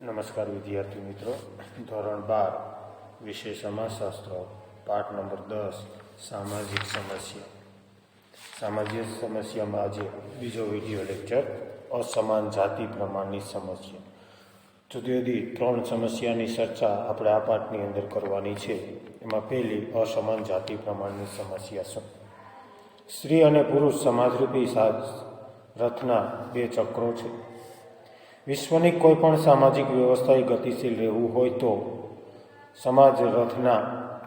નમસ્કાર વિદ્યાર્થી મિત્રો. ધોરણ બાર વિષય સમાજશાસ્ત્ર પાઠ નંબર દસ, સામાજિક સમસ્યા. સામાજિક સમસ્યામાં આજે બીજો વીડિયો લેક્ચર, અસમાન જાતિ પ્રમાણની સમસ્યા. જુદી જુદી ત્રણ સમસ્યાની ચર્ચા આપણે આ પાઠની અંદર કરવાની છે. એમાં પહેલી, અસમાન જાતિ પ્રમાણની સમસ્યા છે. સ્ત્રી અને પુરુષ સમાજરૂપી રથના બે ચક્રો છે. વિશ્વની કોઈ પણ સામાજિક વ્યવસ્થાએ ગતિશીલ રહેવું હોય તો સમાજ રથના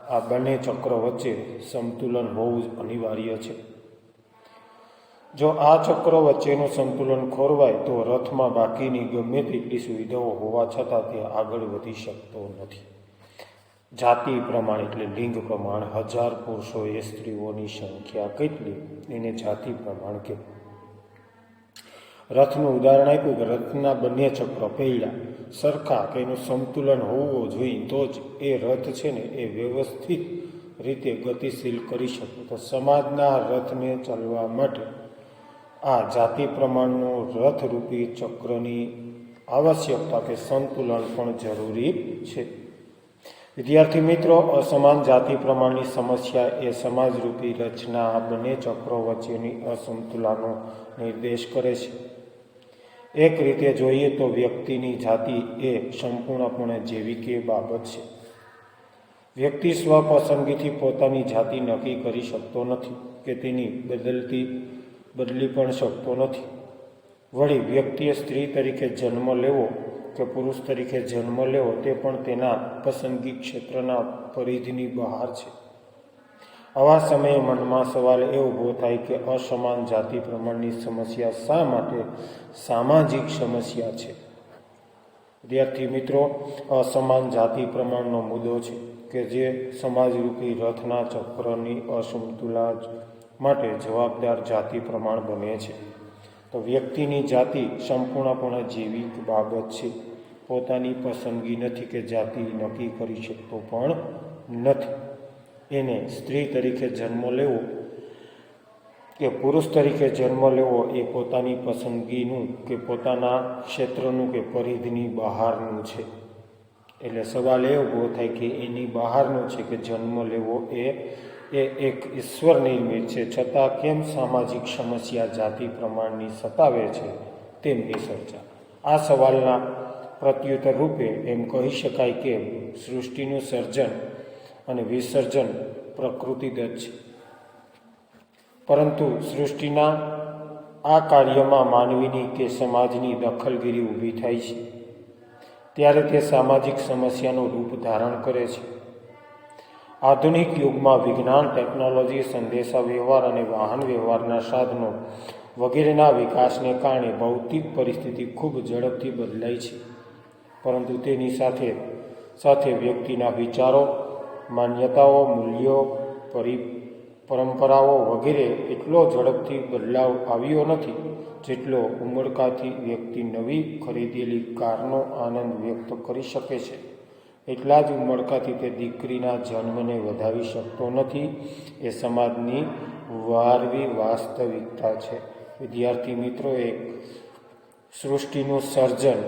આ બંને ચક્ર વચ્ચે સંતુલન હોવું અનિવાર્ય છે. જો આ ચક્ર વચ્ચેનું સંતુલન ખોરવાય તો રથમાં બાકીની ગમે તેટલી સુવિધાઓ હોવા છતાં તે આગળ વધી શકતો નથી. જાતિ પ્રમાણ એટલે લિંગ પ્રમાણ, હજાર પુરુષોએ સ્ત્રીઓની સંખ્યા કેટલી? એને જાતિ પ્રમાણ કહેવાય. રથનું ઉદાહરણ આપ્યું કે રથના બંને ચક્રો પહેલાં સરખા કે એનું સંતુલન હોવું જોઈએ તો જ એ રથ છે ને એ વ્યવસ્થિત રીતે ગતિશીલ કરી શકે. તો સમાજના રથને ચાલવા માટે આ જાતિ પ્રમાણનું રથરૂપી ચક્રની આવશ્યકતા કે સંતુલન પણ જરૂરી છે. વિદ્યાર્થી મિત્રો, અસમાન જાતિ પ્રમાણની સમસ્યા એ સમાજરૂપી રચના આ બંને ચક્રો વચ્ચેની અસમતુલાનો નિર્દેશ કરે છે. એક રીતે જોઈએ તો વ્યક્તિની જાતિ એ સંપૂર્ણપણે જૈવિકીય બાબત છે. વ્યક્તિ સ્વપસંદગીથી પોતાની જાતિ નક્કી કરી શકતો નથી કે તેની બદલતી, બદલી પણ શકતો નથી. વળી વ્યક્તિએ સ્ત્રી તરીકે જન્મ લેવો કે પુરુષ તરીકે જન્મ લેવો તે પણ તેના પસંદગી ક્ષેત્રના પરિધિની બહાર છે. આવા સમયે મનમાં સવાલ એ ઊભો થાય કે અસમાન જાતિ પ્રમાણની સમસ્યા શા માટે સામાજિક સમસ્યા છે? વિદ્યાર્થી મિત્રો, અસમાન જાતિ પ્રમાણનો મુદ્દો છે કે જે સમાજરૂપી રથના ચક્રની અસમતુલા માટે જવાબદાર જાતિ પ્રમાણ બને છે. તો વ્યક્તિની જાતિ સંપૂર્ણપણે જૈવિક બાબત છે. પોતાની પસંદગી નથી કે જાતિ નક્કી કરી શકતો પણ નથી. એને સ્ત્રી તરીકે જન્મ લેવો કે પુરુષ તરીકે જન્મ લેવો એ પોતાની પસંદગીનું કે પોતાના ક્ષેત્રનું કે પરિધિની બહારનું છે. એટલે સવાલ એ ઊભો થાય કે એની બહારનો છે કે જન્મ લેવો એ એ એક ઈશ્વર નિર્મિત છે. છતાં કેમ સામાજિક સમસ્યા જાતિ પ્રમાણની સતાવે છે તેમની ચર્ચા. આ સવાલના પ્રત્યુત્તર રૂપે એમ કહી શકાય કે સૃષ્ટિનું સર્જન અને વિસર્જન પ્રકૃતિગત છે. પરંતુ સૃષ્ટિના આ કાર્યમાં માનવીની કે સમાજની દખલગીરી ઊભી થાય છે. ત્યારે તે સામાજિક સમસ્યાનું રૂપ ધારણ કરે છે. આધુનિક યુગમાં વિજ્ઞાન, ટેકનોલોજી સંદેશા વ્યવહાર અને વાહન વ્યવહારના સાધનો વગેરેના વિકાસને કારણે ભૌતિક પરિસ્થિતિ ખૂબ ઝડપથી બદલાઈ છે. પરંતુ તેની સાથે સાથે વ્યક્તિના વિચારો, માન્યતાઓ, મૂલ્યો, પરિ, પરંપરાઓ વગેરે એટલો ઝડપથી બદલાવ આવ્યો નથી જેટલો ઉમળકાથી વ્યક્તિ નવી ખરીદેલી કારનો આનંદ વ્યક્ત કરી શકે છે. એટલા જ ઉમળકાથી તે દીકરીના જન્મને વધાવી શકતો નથી. એ સમાજની વારવી વાસ્તવિકતા છે. વિદ્યાર્થી મિત્રો, એક સૃષ્ટિનું સર્જન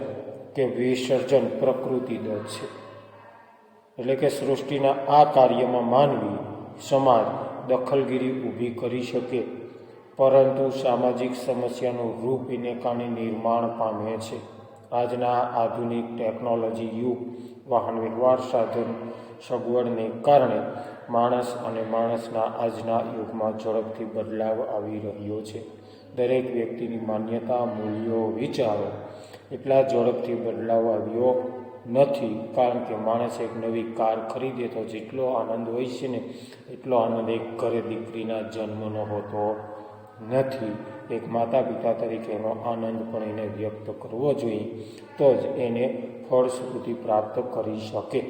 કે વિસર્જન પ્રકૃતિ દત્ત છે. એટલે કે સૃષ્ટિના આ કાર્યમાં માનવી સમાજ દખલગીરી ઊભી કરી શકે, પરંતુ સામાજિક સમસ્યાનું રૂપ એને કારણે નિર્માણ પામે છે. આજના આધુનિક ટેકનોલોજી યુગ વાહન વ્યવહાર સાધન સગવડને કારણે માણસ અને માણસના આજના યુગમાં ઝડપથી બદલાવ આવી રહ્યો છે. દરેક વ્યક્તિની માન્યતા, મૂલ્યો, વિચારો એટલા ઝડપથી બદલાવ આવ્યો નથી કારણ કે માણસ એક નવી કાર ખરીદે તો જેટલો આનંદ હોય છે ને, એટલો આનંદ એક ઘરે દીકરીના જન્મનો હોતો નથી. એક માતા પિતા તરીકેનો આનંદ પણ એને વ્યક્ત કરવો જોઈએ, તો જ એને ફળશ્રુતિ પ્રાપ્ત કરી શકે.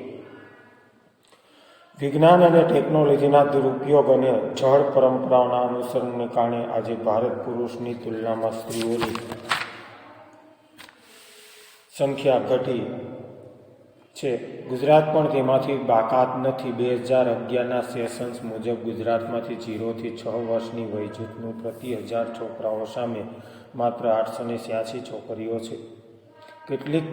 વિજ્ઞાન અને ટેકનોલોજીના દુરુપયોગ અને જળ પરંપરાઓના અનુસરણને કારણે આજે ભારત પુરુષની તુલનામાં સ્ત્રીઓની સંખ્યા ઘટી છે. ગુજરાત પણ તેમાંથી બાકાત નથી. બે હજાર અગિયારના સેશન્સ મુજબ ગુજરાતમાંથી જીરોથી છ વર્ષની વયજૂથનું પ્રતિ હજાર છોકરાઓ સામે માત્ર આઠસો ને છ્યાસી છોકરીઓ છે. કેટલીક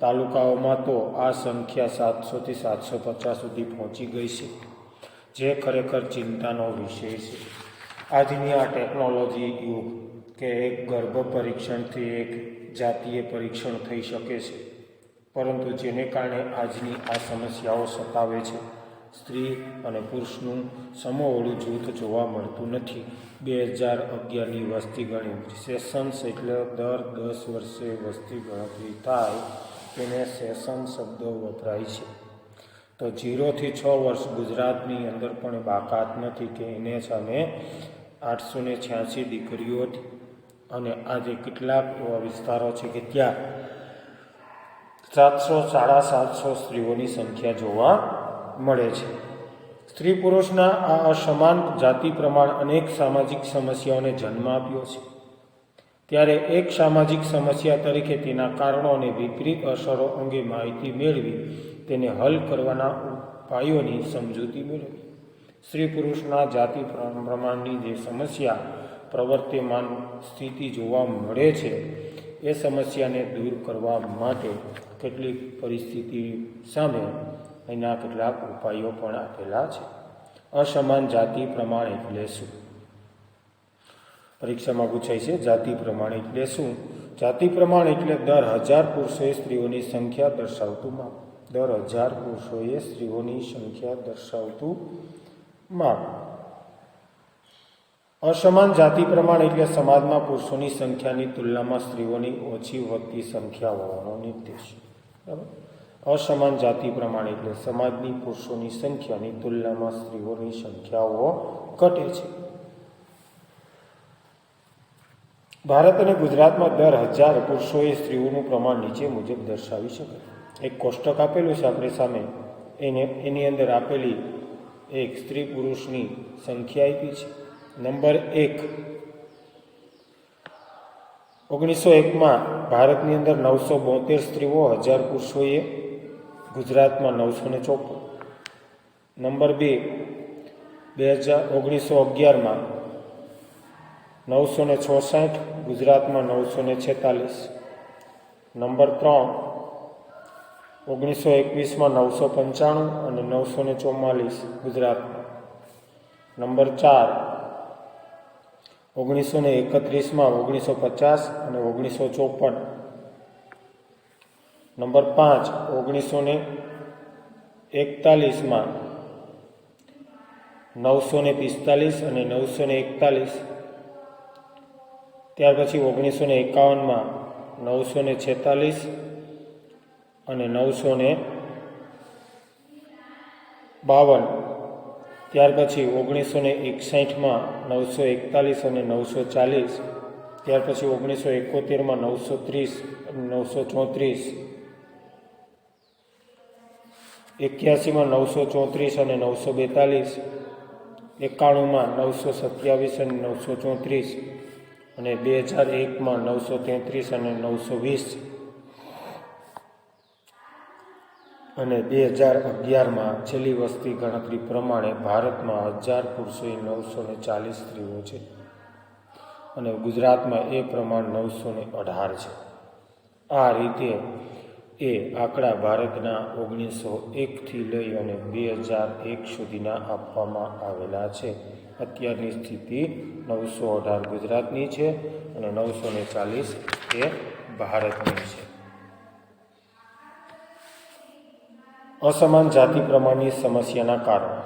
તાલુકાઓમાં તો આ સંખ્યા સાતસોથી સાતસો પચાસ સુધી પહોંચી ગઈ છે, જે ખરેખર ચિંતાનો વિષય છે. આજની આ ટેકનોલોજી યુગ કે એક ગર્ભ પરીક્ષણથી એક જાતીય પરીક્ષણ થઈ શકે છે. પરંતુ જેને કારણે આજની આ સમસ્યાઓ સતાવે છે, સ્ત્રી અને પુરુષનું સમોવળું જૂથ જોવા મળતું નથી. બે હજાર અગિયારની વસ્તી ગણતરી સેશન્સ એટલે દર દસ વર્ષે વસ્તી ગણતરી થાય તેને સેશન શબ્દ વપરાય છે. તો જીરોથી છ વર્ષ ગુજરાતની અંદર પણ બાકાત નથી કે એને સામે આઠસો ને છ્યાસી દીકરીઓ હતી. અને આજે કેટલાક એવા વિસ્તારો છે કે ત્યાં સાતસો, સાડા સાતસો સ્ત્રીઓની સંખ્યા જોવા મળે છે. સ્ત્રી પુરુષના આ અસમાન જાતિ પ્રમાણ અનેક સામાજિક સમસ્યાઓને જન્મ આપ્યો છે. ત્યારે એક સામાજિક સમસ્યા તરીકે તેના કારણો અને વિપરીત અસરો અંગે માહિતી મેળવી તેને હલ કરવાના ઉપાયોની સમજૂતી મેળવી. સ્ત્રી પુરુષના જાતિ પ્રમાણની જે સમસ્યા પ્રવર્તમાન સ્થિતિ જોવા મળે છે, એ સમસ્યાને દૂર કરવા માટે કેટલીક પરિસ્થિતિ સામે એના કેટલાક ઉપાયો પણ આપેલા છે. અસમાન જાતિ પ્રમાણ એટલે શું? પરીક્ષામાં પૂછાય છે, જાતિ પ્રમાણ એટલે શું? જાતિ પ્રમાણ એટલે દર હજાર પુરુષોએ સ્ત્રીઓની સંખ્યા દર્શાવતું માપ. દર હજાર પુરુષોએ સ્ત્રીઓની સંખ્યા દર્શાવતું માપ. અસમાન જાતિ પ્રમાણ એટલે સમાજમાં પુરુષોની સંખ્યાની તુલનામાં સ્ત્રીઓની ઓછી વધતી સંખ્યા હોવાનો નિર્દેશ. બરાબર? અસમાન જાતિ પ્રમાણ એટલે સમાજની પુરુષોની સંખ્યાની તુલનામાં સ્ત્રીઓની સંખ્યાઓ ઘટે છે. ભારત અને ગુજરાતમાં દર હજાર પુરુષોએ સ્ત્રીઓનું પ્રમાણ નીચે મુજબ દર્શાવી શકાય એક કોષ્ટક આપેલું છે આપણી સામે. એને, એની અંદર આપેલી એક સ્ત્રી પુરુષની સંખ્યા આપી છે. નંબર એક. ઓગણીસો એકમાં ભારતની અંદર નવસો બોતેર સ્ત્રીઓ, હજાર પુરુષોએ ગુજરાતમાં નવસો ને ચોપન નંબર બે બે હજાર ઓગણીસો અગિયારમાં નવસો ને છોસઠ, ગુજરાતમાં નવસો ને છેતાલીસ. નંબર ત્રણ, ઓગણીસો એકવીસમાં નવસો પંચાણું અને નવસો ને ચોમાલીસ ગુજરાતમાં. નંબર ચાર ઓગણીસો ને એકત્રીસમાં ઓગણીસો પચાસ અને ઓગણીસો ચોપન. નંબર પાંચ, ઓગણીસો ને એકતાલીસમાં. નવસો ને પિસ્તાલીસ અને નવસો ને એકતાલીસ. ત્યાર પછી ઓગણીસો ને એકાવનમાં નવસો ને છેતાલીસ અને નવસો ને બાવન. ત્યાર પછી ઓગણીસો ને એકસાઠમાં નવસો એકતાલીસ અને નવસો ચાલીસ, ત્યાર પછી ઓગણીસો એકોતેરમાં નવસો ત્રીસ નવસો ચોત્રીસ, એક્યાસીમાં નવસો ચોત્રીસ અને નવસો બેતાલીસ, એકાણુંમાં નવસો સત્યાવીસ અને નવસો ચોત્રીસ અને બે હજાર એકમાં નવસો તેત્રીસ અને નવસો વીસ. અને બે હજાર અગિયારમાં છેલ્લી વસ્તી ગણતરી પ્રમાણે ભારતમાં હજાર પુરુષોએ નવસો ને ચાલીસ સ્ત્રીઓ છે અને ગુજરાતમાં એ પ્રમાણ નવસો ને અઢાર છે. આ રીતે એ આંકડા ભારતના ઓગણીસો એકથી લઈ અને બે હજાર એક સુધીના આપવામાં આવેલા છે. અત્યારની સ્થિતિ નવસો અઢાર ગુજરાતની છે અને નવસો ને ચાલીસ એ ભારતની છે. અસમાન જાતિ પ્રમાણની સમસ્યાના કારણો.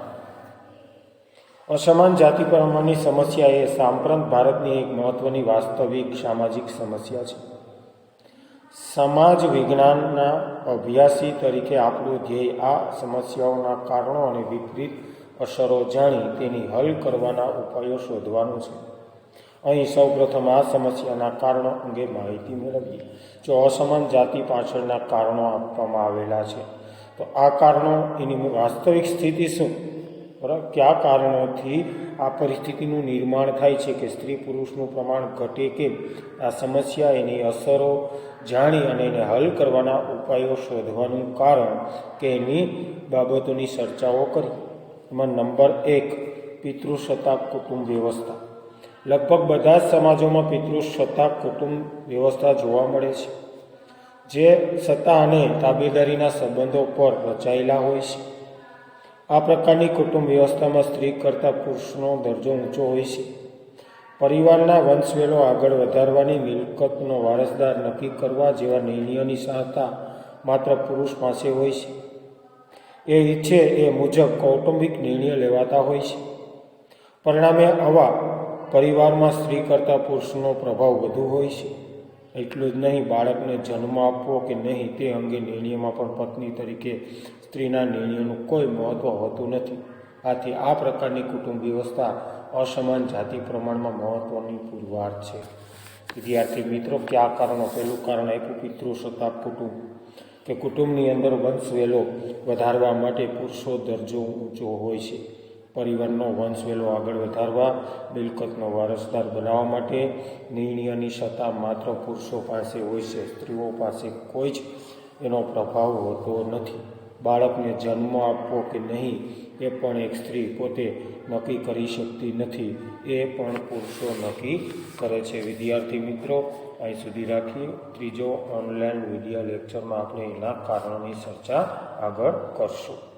અસમાન જાતિ પ્રમાણની સમસ્યા એ સાંપ્રત ભારતની એક મહત્વની વાસ્તવિક સામાજિક સમસ્યા છે. સમાજ વિજ્ઞાનના અભ્યાસી તરીકે આપણું ધ્યેય આ સમસ્યાઓના કારણો અને વિપરીત અસરો જાણી તેની હલ કરવાના ઉપાયો શોધવાનું છે. અહીં સૌપ્રથમ આ સમસ્યાના કારણો અંગે માહિતી મેળવીએ. જો અસમાન જાતિ પાછળના કારણો આપવામાં આવેલા છે તો આ કારણો એની વાસ્તવિક સ્થિતિ શું? બરાબર? કયા કારણોથી આ પરિસ્થિતિનું નિર્માણ થાય છે કે સ્ત્રી પુરુષનું પ્રમાણ ઘટે કેમ? આ સમસ્યા એની અસરો જાણી અને એને હલ કરવાના ઉપાયો શોધવાનું કારણ કે એની બાબતોની ચર્ચાઓ કરી. એમાં નંબર એક પિતૃસત્તાક કુટુંબ વ્યવસ્થા. લગભગ બધા જ સમાજોમાં પિતૃસત્તાક કુટુંબ વ્યવસ્થા જોવા મળે છે. જે સત્તા અને તાબેદારીના સંબંધો પર રચાયેલા હોય છે. આ પ્રકારની કુટુંબ વ્યવસ્થામાં સ્ત્રી કરતાં પુરુષનો દરજ્જો ઊંચો હોય છે. પરિવારના વંશવેલો આગળ વધારવાની મિલકતનો વારસદાર નક્કી કરવા જેવા નિર્ણયોની સહાયતા માત્ર પુરુષ પાસે હોય છે. એ ઈચ્છે એ મુજબ કૌટુંબિક નિર્ણય લેવાતા હોય છે. પરિણામે આવા પરિવારમાં સ્ત્રી કરતાં પુરુષનો પ્રભાવ વધુ હોય છે. એટલું જ નહીં, બાળકને જન્મ આપવો કે નહીં, તે અંગે નિર્ણયમાં પણ પત્ની તરીકે સ્ત્રીના નિર્ણયનું કોઈ મહત્ત્વ હોતું નથી. આથી આ પ્રકારની કુટુંબ વ્યવસ્થા અસમાન જાતિ પ્રમાણમાં મહત્ત્વની પુરવાર છે. વિદ્યાર્થી મિત્રો, કયા કારણો? પહેલું કારણ આપ્યું પિતૃસત્તા કુટુંબ. કે કુટુંબની અંદર વંશવેલો વધારવા માટે પુરુષો દરજ્જો ઊંચો હોય છે. પરિવારનો વંશવેલો આગળ વધારવા, મિલકતનો વારસદાર બનાવવા માટે નિર્ણયની સત્તા માત્ર પુરુષો પાસે હોય છે, સ્ત્રીઓ પાસે કોઈ જ એનો પ્રભાવ હોતો નથી. બાળકને જન્મ આપવો કે નહીં, એ પણ એક સ્ત્રી પોતે નક્કી કરી શકતી નથી. એ પણ પુરુષો નક્કી કરે છે. વિદ્યાર્થી મિત્રો, અહીં સુધી રાખીએ. ત્રીજો ઓનલાઈન વીડિયો લેક્ચરમાં આપણે એના કારણોની ચર્ચા આગળ કરશું.